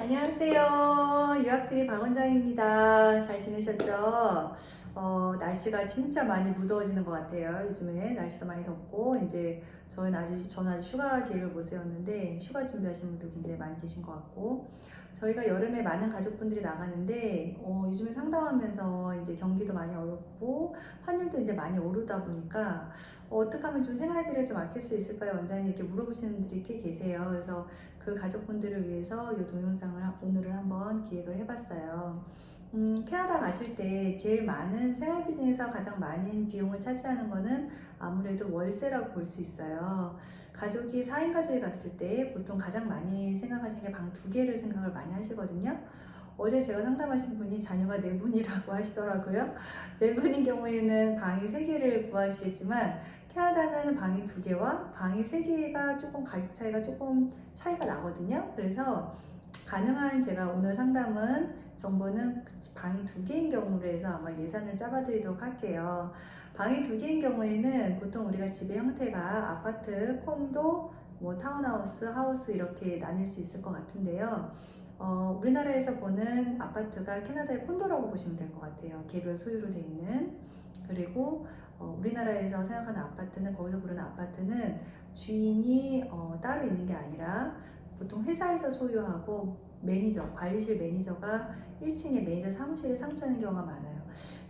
안녕하세요. 유학들이 박원장입니다. 잘 지내셨죠? 어, 날씨가 진짜 많이 무더워지는 것 같아요. 요즘에 날씨도 많이 덥고, 이제 저는 아주, 저는 아직 휴가 계획을 못 세웠는데, 휴가 준비하시는 분도 굉장히 많이 계신 것 같고, 저희가 여름에 많은 가족분들이 나가는데, 어, 요즘에 상담하면서 이제 경기도 많이 어렵고, 환율도 이제 많이 오르다 보니까, 어, 어떻게 하면 좀 생활비를 좀 아낄 수 있을까요? 원장님 이렇게 물어보시는 분들이 꽤 계세요. 그래서 그 가족분들을 위해서 이 동영상을 하- 오늘은 한번 기획을 해봤어요. 음, 캐나다 가실 때 제일 많은 생활비 중에서 가장 많은 비용을 차지하는 거는 아무래도 월세라고 볼 수 있어요. 가족이 4인 가족이 갔을 때 보통 가장 많이 생각하시는 게 방 두 개를 생각을 많이 하시거든요. 어제 제가 상담하신 분이 자녀가 네 분이라고 하시더라고요. 네 분인 경우에는 방이 세 개를 구하시겠지만 캐나다는 방이 두 개와 방이 세 개가 조금 가격 차이가 조금 차이가 나거든요. 그래서 가능한 제가 오늘 상담은 정보는 방이 두 개인 경우로 해서 아마 예산을 잡아드리도록 할게요. 방이 두 개인 경우에는 보통 우리가 집의 형태가 아파트, 콘도, 뭐 타운하우스, 하우스 이렇게 나뉠 수 있을 것 같은데요. 어, 우리나라에서 보는 아파트가 캐나다의 콘도라고 보시면 될 것 같아요. 개별 소유로 돼 있는. 그리고 어, 우리나라에서 생각하는 아파트는 거기서 부르는 아파트는 주인이 어, 따로 있는 게 아니라 보통 회사에서 소유하고 매니저, 관리실 매니저가 1층에 매니저 사무실에 상주하는 경우가 많아요.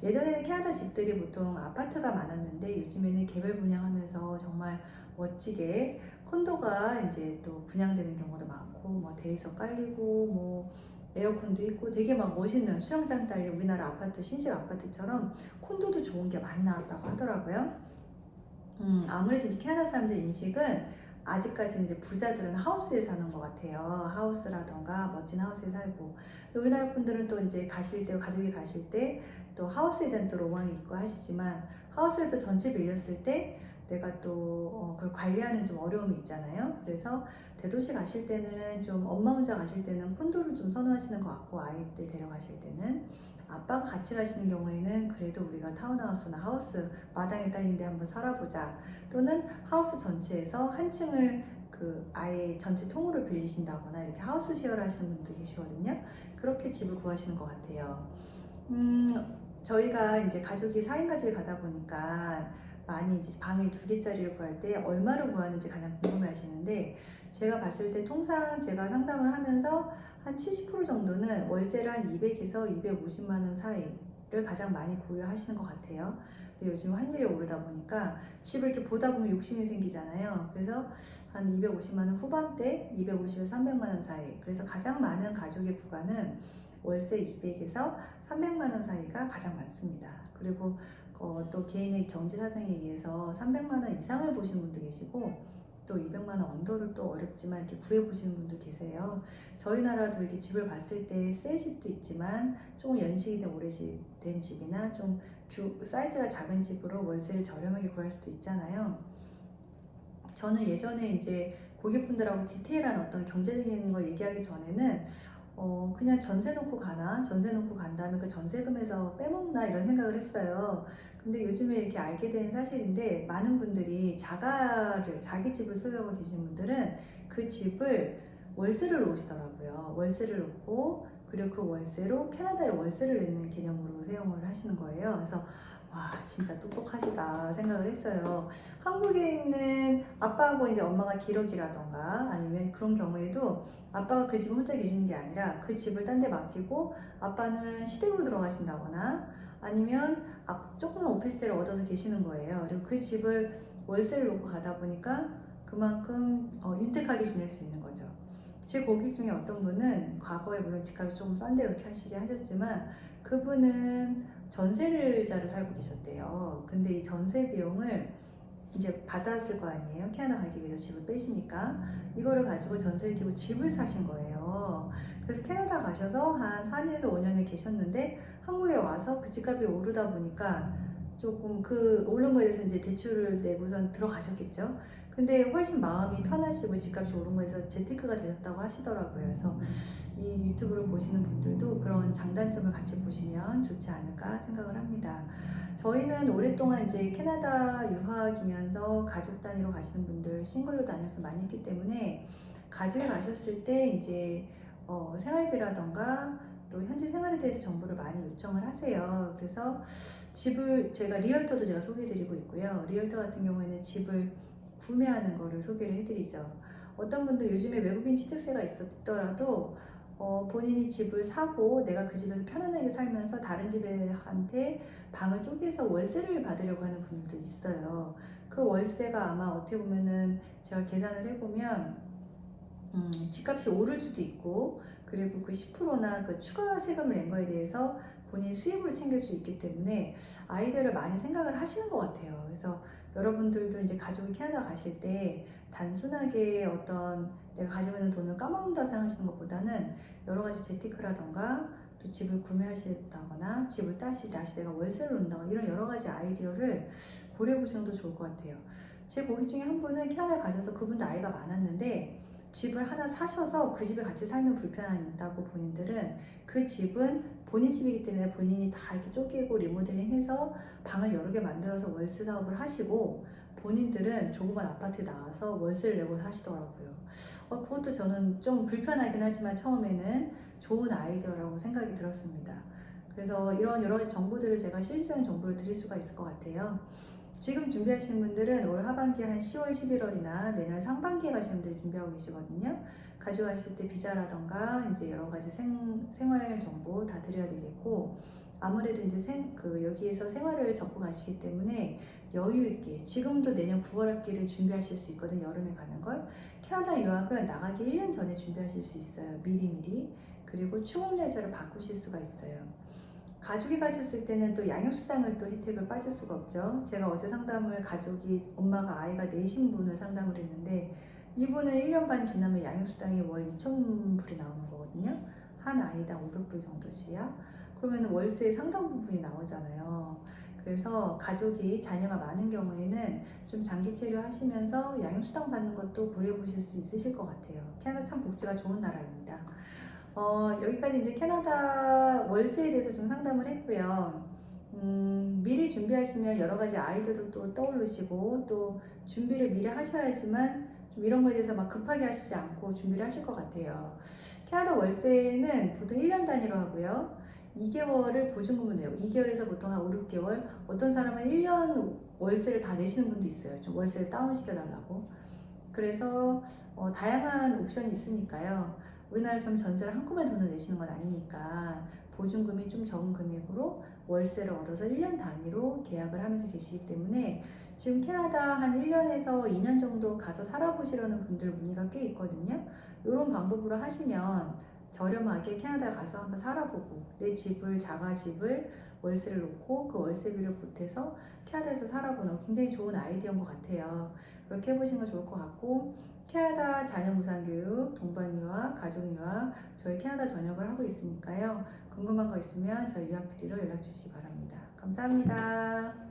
예전에는 캐나다 집들이 보통 아파트가 많았는데 요즘에는 개별 분양하면서 정말 멋지게 콘도가 이제 또 분양되는 경우도 많고 뭐 대리석 깔리고 뭐 에어컨도 있고 되게 막 멋있는 수영장 딸린 우리나라 아파트 신식 아파트처럼 콘도도 좋은 게 많이 나왔다고 하더라고요. 음, 아무래도 이제 캐나다 사람들 인식은 아직까지는 이제 부자들은 하우스에 사는 것 같아요. 하우스라던가 멋진 하우스에 살고. 우리나라 분들은 또 이제 가실 때, 가족이 가실 때 또 하우스에 대한 또 로망이 있고 하시지만 하우스를 또 전체 빌렸을 때 내가 또 어, 그걸 관리하는 좀 어려움이 있잖아요. 그래서 대도시 가실 때는 좀 엄마 혼자 가실 때는 콘도를 좀 선호하시는 것 같고 아이들 데려가실 때는 아빠가 같이 가시는 경우에는 그래도 우리가 타운하우스나 하우스 마당에 딸린 데 한번 살아보자 또는 하우스 전체에서 한 층을 그 아예 전체 통으로 빌리신다거나 이렇게 하우스 쉐어를 하시는 분도 계시거든요. 그렇게 집을 구하시는 것 같아요. 음, 저희가 이제 가족이 4인 가족이 가다 보니까 많이 이제 방을 두 개짜리를 구할 때 얼마를 구하는지 가장 궁금해 하시는데 제가 봤을 때 통상 제가 상담을 하면서 한 70% 정도는 월세를 한 200에서 250만 원 사이를 가장 많이 고려하시는 것 같아요. 근데 요즘 환율이 오르다 보니까 집을 이렇게 보다 보면 욕심이 생기잖아요. 그래서 한 250만 원 후반대, 250에서 300만 원 사이. 그래서 가장 많은 가족의 부가는 월세 200에서 300만 원 사이가 가장 많습니다. 그리고 어, 또 개인의 정지 사정에 의해서 300만 원 이상을 보시는 분도 계시고 또 200만 원 언더로 또 어렵지만 이렇게 구해 보시는 분도 계세요. 저희 나라도 이렇게 집을 봤을 때 새 집도 있지만 조금 연식이 된 오래된 집이나 좀 규- 사이즈가 작은 집으로 월세를 저렴하게 구할 수도 있잖아요. 저는 예전에 이제 고객분들하고 디테일한 어떤 경제적인 걸 얘기하기 전에는 어, 그냥 전세 놓고 가나? 전세 놓고 간 다음에 그 전세금에서 빼먹나? 이런 생각을 했어요. 근데 요즘에 이렇게 알게 된 사실인데, 많은 분들이 자가를, 자기 집을 소유하고 계신 분들은 그 집을 월세를 놓으시더라고요. 월세를 놓고, 그리고 그 월세로 캐나다에 월세를 내는 개념으로 사용을 하시는 거예요. 그래서, 와, 진짜 똑똑하시다 생각을 했어요. 한국에 있는 아빠하고 이제 엄마가 기러기라던가 아니면 그런 경우에도 아빠가 그 집에 혼자 계시는 게 아니라 그 집을 딴 데 맡기고 아빠는 시댁으로 들어가신다거나 아니면 앞- 조그만 오피스텔을 얻어서 계시는 거예요. 그리고 그 집을 월세를 놓고 가다 보니까 그만큼 어, 윤택하게 지낼 수 있는 거죠. 제 고객 중에 어떤 분은 과거에 물론 집값이 조금 싼데 이렇게 하시게 하셨지만 그분은 전세를 자로 살고 계셨대요. 근데 이 전세 비용을 이제 받았을 거 아니에요. 캐나다 가기 위해서 집을 빼시니까 이거를 가지고 전세를 끼고 집을 사신 거예요. 그래서 캐나다 가셔서 한 4년에서 5년을 계셨는데 한국에 와서 그 집값이 오르다 보니까 조금 그 오른 거에 대해서 이제 대출을 내고선 들어가셨겠죠. 근데 훨씬 마음이 편하시고 집값이 오른 거에서 재테크가 되셨다고 하시더라고요. 그래서 이 유튜브를 보시는 분들도 그런 장단점을 같이 보시면 좋지 않을까 생각을 합니다. 저희는 오랫동안 이제 캐나다 유학이면서 가족 단위로 가시는 분들, 싱글로 다녀서 많이 했기 때문에 가족이 가셨을 때 이제 어, 생활비라던가 또 현재 생활에 대해서 정보를 많이 요청을 하세요. 그래서 집을 제가 리얼터도 제가 소개해드리고 있고요. 리얼터 같은 경우에는 집을 구매하는 거를 소개를 해드리죠. 어떤 분들 요즘에 외국인 취득세가 있었더라도 어, 본인이 집을 사고 내가 그 집에서 편안하게 살면서 다른 집한테 방을 쪼개서 월세를 받으려고 하는 분들도 있어요. 그 월세가 아마 어떻게 보면은 제가 계산을 해보면 음, 집값이 오를 수도 있고 그리고 그 10%나 그 추가 세금을 낸 거에 대해서 본인 수입으로 챙길 수 있기 때문에 아이들을 많이 생각을 하시는 것 같아요. 그래서 여러분들도 이제 가족이 캐나다 가실 때 단순하게 어떤 내가 가지고 있는 돈을 까먹는다 생각하시는 것보다는 여러 가지 재테크라던가 또 집을 구매하시다거나 집을 때 다시 내가 월세를 온다거나 이런 여러 가지 아이디어를 고려해 보시는 것도 좋을 것 같아요. 제 고객 중에 한 분은 캐나다 가셔서 그분도 아이가 많았는데 집을 하나 사셔서 그 집에 같이 살면 불편하다고 본인들은 그 집은 본인 집이기 때문에 본인이 다 이렇게 쪼개고 리모델링해서 방을 여러 개 만들어서 월세 사업을 하시고 본인들은 조그만 아파트에 나와서 월세를 내고 하시더라고요. 어, 그것도 저는 좀 불편하긴 하지만 처음에는 좋은 아이디어라고 생각이 들었습니다. 그래서 이런 여러 가지 정보들을 제가 실질적인 정보를 드릴 수가 있을 것 같아요. 지금 준비하시는 분들은 올 하반기 한 10월, 11월이나 내년 상반기에 가시는 분들이 준비하고 계시거든요. 가져가실 때 비자라던가 이제 여러 가지 생, 생활 정보 다 드려야 되겠고 아무래도 이제 생, 그 여기에서 생활을 접고 가시기 때문에 여유 있게 지금도 내년 9월 학기를 준비하실 수 있거든요. 여름에 가는 걸. 캐나다 유학은 나가기 1년 전에 준비하실 수 있어요. 미리미리. 그리고 추억 날짜를 바꾸실 수가 있어요. 가족이 가셨을 때는 또 양육수당을 또 혜택을 빠질 수가 없죠. 제가 어제 상담을 가족이 엄마가 아이가 내신 분을 상담을 했는데 이분은 1년 반 지나면 양육수당이 월 2,000불이 나오는 거거든요. 한 아이당 500불 정도씩이야. 그러면 월세의 상당 부분이 나오잖아요. 그래서 가족이 자녀가 많은 경우에는 좀 장기 체류하시면서 양육수당 받는 것도 고려해 보실 수 있으실 것 같아요. 캐나다 참 복지가 좋은 나라입니다. 어, 여기까지 이제 캐나다 월세에 대해서 좀 상담을 했고요. 음, 미리 준비하시면 여러 가지 아이디어도 또 떠오르시고 또 준비를 미리 하셔야지만 좀 이런 거에 대해서 막 급하게 하시지 않고 준비를 하실 것 같아요. 캐나다 월세는 보통 1년 단위로 하고요. 2개월을 보증금을 내요. 2개월에서 보통 한 5, 6개월. 어떤 사람은 1년 월세를 다 내시는 분도 있어요. 좀 월세를 다운시켜 달라고. 그래서 어, 다양한 옵션이 있으니까요. 우리나라처럼 전세를 한꺼번에 돈을 내시는 건 아니니까 보증금이 좀 적은 금액으로 월세를 얻어서 1년 단위로 계약을 하면서 계시기 때문에 지금 캐나다 한 1년에서 2년 정도 가서 살아보시려는 분들 문의가 꽤 있거든요. 이런 방법으로 하시면 저렴하게 캐나다 가서 한번 살아보고 내 집을 자가 집을 월세를 놓고 그 월세비를 보태서 캐나다에서 살아보는 굉장히 좋은 아이디어인 것 같아요. 그렇게 해보시는 거 좋을 것 같고 캐나다 자녀 무상 교육, 동반 유학, 가족 유학 저희 캐나다 전역을 하고 있으니까요. 궁금한 거 있으면 저희 유학 드리러 연락 주시기 바랍니다. 감사합니다.